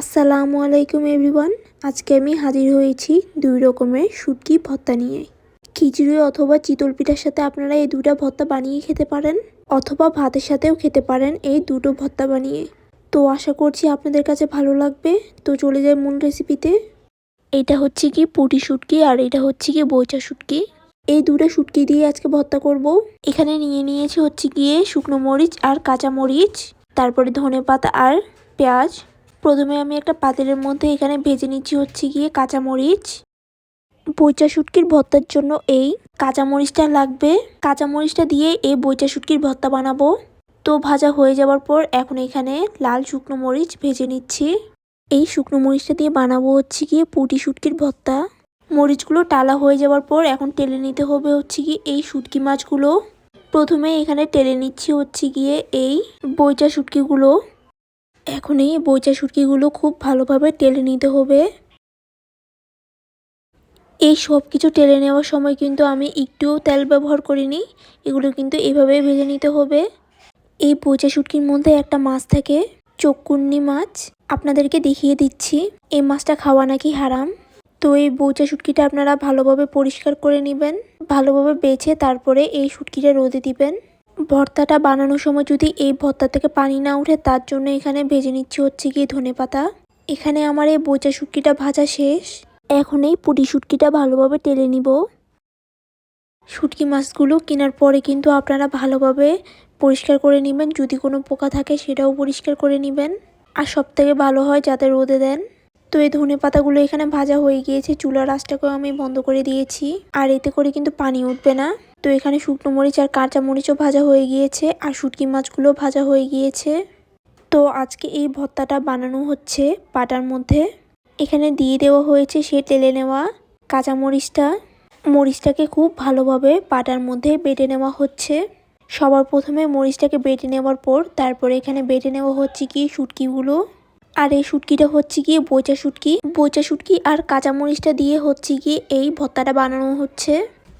আসসালামু আলাইকুম এভরিওয়ান। আজকে আমি হাজির হয়েছি দুই রকমের শুটকি ভর্তা নিয়ে। খিচুড়ি অথবা চিতল পিঠার সাথে আপনারা এই দুটা ভর্তা বানিয়ে খেতে পারেন, অথবা ভাতের সাথেও খেতে পারেন এই দুটো ভর্তা বানিয়ে। তো আশা করছি আপনাদের কাছে ভালো লাগবে। তো চলে যায় মূল রেসিপিতে এটা হচ্ছে কি পুটি শুটকি আর এটা হচ্ছে কি বইচা শুটকি। এই দুটো শুটকি দিয়ে আজকে ভর্তা করব। এখানে নিয়ে নিয়েছি হচ্ছে গিয়ে শুকনো মরিচ আর কাঁচা মরিচ, তারপরে ধনে পাতা আর পেঁয়াজ। প্রথমে আমি একটা পাতিলের মধ্যে এখানে ভেজে নিচ্ছি হচ্ছে গিয়ে কাঁচামরিচ। বইচা শুটকির ভর্তার জন্য এই কাঁচামরিচটা লাগবে। কাঁচামরিচটা দিয়ে এই বইচা শুটকির ভর্তা বানাবো। তো ভাজা হয়ে যাওয়ার পর এখন এখানে লাল শুকনো মরিচ ভেজে নিচ্ছি। এই শুকনো মরিচটা দিয়ে বানাবো হচ্ছে গিয়ে পুটি শুটকির ভর্তা। মরিচগুলো টালা হয়ে যাওয়ার পর এখন টেলে নিতে হবে হচ্ছে কি এই শুটকি মাছগুলো। প্রথমে এখানে টেলে নিচ্ছি হচ্ছে গিয়ে এই বইচা শুটকিগুলো। এখন এই বইচা শুটকিগুলো খুব ভালোভাবে টেলে নিতে হবে। এই সব কিছু টেলে নেওয়ার সময় কিন্তু আমি একটুও তেল ব্যবহার করিনি, এগুলো কিন্তু এভাবেই ভেজে নিতে হবে। এই বইচা শুটকির মধ্যে একটা মাছ থাকে চোখকুন্নি মাছ, আপনাদেরকে দেখিয়ে দিচ্ছি, এই মাছটা খাওয়া নাকি হারাম? তো এই বইচা শুটকিটা আপনারা ভালোভাবে পরিষ্কার করে নেবেন, ভালোভাবে বেছে তারপরে এই শুটকিটা রোদে দিবেন। ভর্তাটা বানানোর সময় যদি এই ভর্তা থেকে পানি না উঠে তার জন্য এখানে ভেজে নিচ্ছি হচ্ছে কি ধনে পাতা। এখানে আমার এই বোচা শুটকিটা ভাজা শেষ। এখন এই পুটি শুটকিটা ভালোভাবে টেলে নিব। শুটকি মাছগুলো কেনার পরে কিন্তু আপনারা ভালোভাবে পরিষ্কার করে নেবেন। যদি কোনো পোকা থাকে, সেটাও পরিষ্কার করে নেবেন। আর সব থেকে ভালো হয় যাতে রোদে দেন। তো এই ধনে পাতাগুলো এখানে ভাজা হয়ে গিয়েছে। চুলার আঁচটাকেও আমি বন্ধ করে দিয়েছি। আর এতে করে কিন্তু পানি উঠবে না। তো এখানে শুকনো মরিচ আর কাঁচা মরিচও ভাজা হয়ে গিয়েছে আর শুটকি মাছগুলো ভাজা হয়ে গিয়েছে। তো আজকে এই ভর্তাটা বানানো হচ্ছে পাটার মধ্যে। এখানে দিয়ে দেওয়া হয়েছে সে তেলে নেওয়া কাঁচা মরিচটা। মরিচটাকে খুব ভালোভাবে পাটার মধ্যে বেটে নেওয়া হচ্ছে। সবার প্রথমে মরিচটাকে বেটে নেওয়ার পর তারপরে এখানে বেটে নেওয়া হচ্ছে কি শুটকিগুলো। আর এই শুটকিটা হচ্ছে গিয়ে বোচা শুটকি। বোচা শুটকি আর কাঁচা মরিচটা দিয়ে হচ্ছে গিয়ে এই ভর্তাটা বানানো হচ্ছে।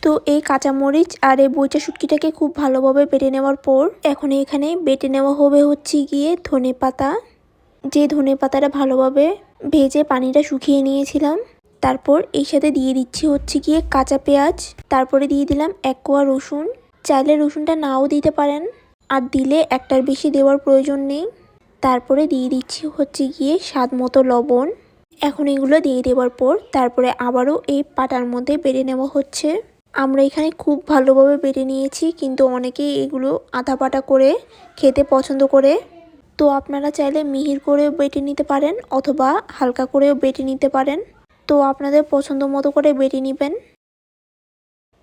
তো এই কাঁচামরিচ আর এই বইচা শুটকিটাকে খুব ভালোভাবে বেটে নেওয়ার পর এখন এখানে বেটে নেওয়া হবে হচ্ছে গিয়ে ধনে পাতা। যে ধনে পাতাটা ভালোভাবে ভেজে পানিটা শুকিয়ে নিয়েছিলাম, তারপর এই সাথে দিয়ে দিচ্ছি হচ্ছে গিয়ে কাঁচা পেঁয়াজ, তারপরে দিয়ে দিলাম এক কোয়া রসুন। চাইলে রসুনটা নাও দিতে পারেন, আর দিলে একটার বেশি দেওয়ার প্রয়োজন নেই। তারপরে দিয়ে দিচ্ছি হচ্ছে গিয়ে স্বাদ মতো লবণ। এখন এগুলো দিয়ে দেওয়ার পর তারপরে আবারও এই পাটার মধ্যে বেড়ে নেওয়া হচ্ছে। আমরা এখানে খুব ভালোভাবে বেটে নিয়েছি, কিন্তু অনেকেই এগুলো আধা পাটা করে খেতে পছন্দ করে। তো আপনারা চাইলে মিহির করেও বেটে নিতে পারেন, অথবা হালকা করেও বেটে নিতে পারেন। তো আপনাদের পছন্দ মতো করে বেটে নেবেন।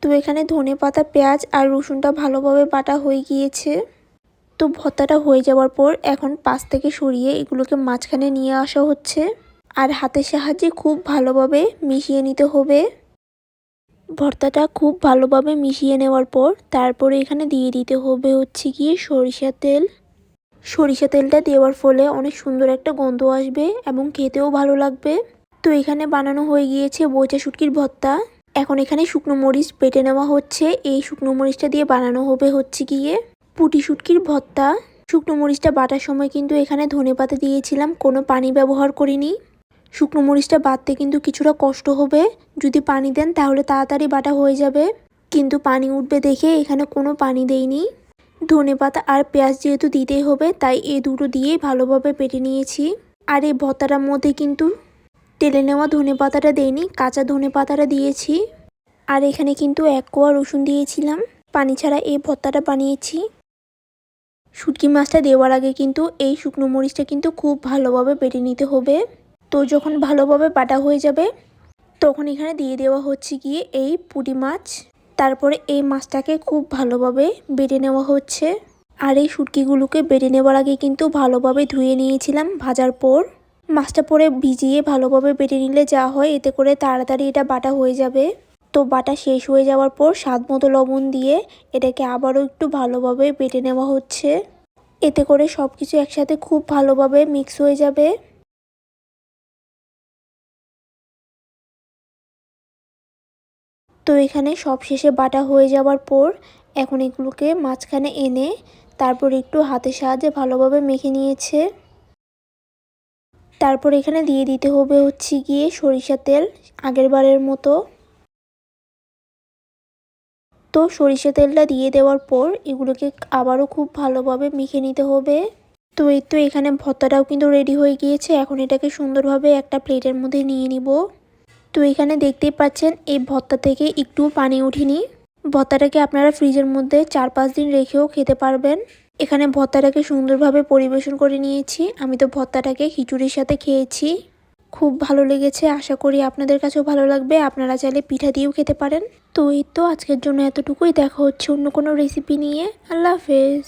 তো এখানে ধনে পাতা, পেঁয়াজ আর রসুনটা ভালোভাবে বাটা হয়ে গিয়েছে। তো ভর্তাটা হয়ে যাওয়ার পর এখন পাশ থেকে সরিয়ে এগুলোকে মাঝখানে নিয়ে আসা হচ্ছে। আর হাতের সাহায্যে খুব ভালোভাবে মিশিয়ে নিতে হবে। ভর্তাটা খুব ভালোভাবে মিশিয়ে নেওয়ার পর তারপরে এখানে দিয়ে দিতে হবে হচ্ছে গিয়ে সরিষা তেল। সরিষা তেলটা দেওয়ার ফলে অনেক সুন্দর একটা গন্ধ আসবে এবং খেতেও ভালো লাগবে। তো এখানে বানানো হয়ে গিয়েছে বোচা শুটকির ভর্তা। এখন এখানে শুকনো মরিচ বেটে নেওয়া হচ্ছে। এই শুকনো মরিচটা দিয়ে বানানো হবে হচ্ছে গিয়ে পুটি শুটকির ভর্তা। শুকনো মরিচটা বাটার সময় কিন্তু এখানে ধনে পাতা দিয়েছিলাম, কোনো পানি ব্যবহার করিনি। শুকনো মরিচটা বাটতে কিন্তু কিছুটা কষ্ট হবে। যদি পানি দেন তাহলে তাড়াতাড়ি বাটা হয়ে যাবে। কিন্তু পানি উঠবে দেখে এখানে কোনো পানি দেইনি। ধনে পাতা আর পেঁয়াজ যেহেতু দিতেই হবে, তাই এই দুটো দিয়েই ভালোভাবে পেটে নিয়েছি। আর এই ভর্তাটার মধ্যে কিন্তু তেলে নেওয়া ধনে পাতাটা দেইনি, কাঁচা ধনে পাতাটা দিয়েছি। আর এখানে কিন্তু এক কোয়া রসুন দিয়েছিলাম। পানি ছাড়া এই ভর্তাটা বানিয়েছি। শুটকি মাছটা দেওয়ার আগে কিন্তু এই শুকনো মরিচটা কিন্তু খুব ভালোভাবে বেটে নিতে হবে। তো যখন ভালোভাবে বাটা হয়ে যাবে, তখন এখানে দিয়ে দেওয়া হচ্ছে গিয়ে এই পুঁটি মাছ। তারপরে এই মাছটাকে খুব ভালোভাবে বেটে নেওয়া হচ্ছে। আর এই শুটকিগুলোকে বেটে নেওয়ার আগে কিন্তু ভালোভাবে ধুয়ে নিয়েছিলাম ভাজার পর। মাছটা পরে ভিজিয়ে ভালোভাবে বেটে নিলে যা হয়, এতে করে তাড়াতাড়ি এটা বাটা হয়ে যাবে। তো বাটা শেষ হয়ে যাওয়ার পর স্বাদ মতো লবণ দিয়ে এটাকে আবারও একটু ভালোভাবে বেটে নেওয়া হচ্ছে। এতে করে সব কিছু একসাথে খুব ভালোভাবে মিক্স হয়ে যাবে। তো এখানে সব শেষে বাটা হয়ে যাওয়ার পর এখন এগুলোকে মাঝখানে এনে তারপর একটু হাতের সাহায্যে ভালোভাবে মেখে নিয়েছে। তারপর এখানে দিয়ে দিতে হবে হচ্ছে গিয়ে সরিষা তেল আগের বারের মতো। তো সরিষা তেলটা দিয়ে দেওয়ার পর এগুলোকে আবারও খুব ভালোভাবে মেখে নিতে হবে। তো এই তো এখানে ভর্তাটাও কিন্তু রেডি হয়ে গিয়েছে। এখন এটাকে সুন্দরভাবে একটা প্লেটের মধ্যে নিয়ে নিব। তো এখানে দেখতেই পাচ্ছেন, এই ভর্তা থেকে একটু পানি উঠিনি। ভর্তাটাকে আপনারা ফ্রিজের মধ্যে চার পাঁচ দিন রেখেও খেতে পারবেন। এখানে ভর্তাটাকে সুন্দরভাবে পরিবেশন করে নিয়েছি। আমি তো ভর্তাটাকে খিচুড়ির সাথে খেয়েছি। খুব ভালো লেগেছে, আশা করি আপনাদের কাছেও ভালো লাগবে। আপনারা চাইলে পিঠা দিয়েও খেতে পারেন। তো এই তো আজকের জন্য এতটুকুই। দেখা হচ্ছে অন্য কোনো রেসিপি নিয়ে। আল্লাহ হাফেজ।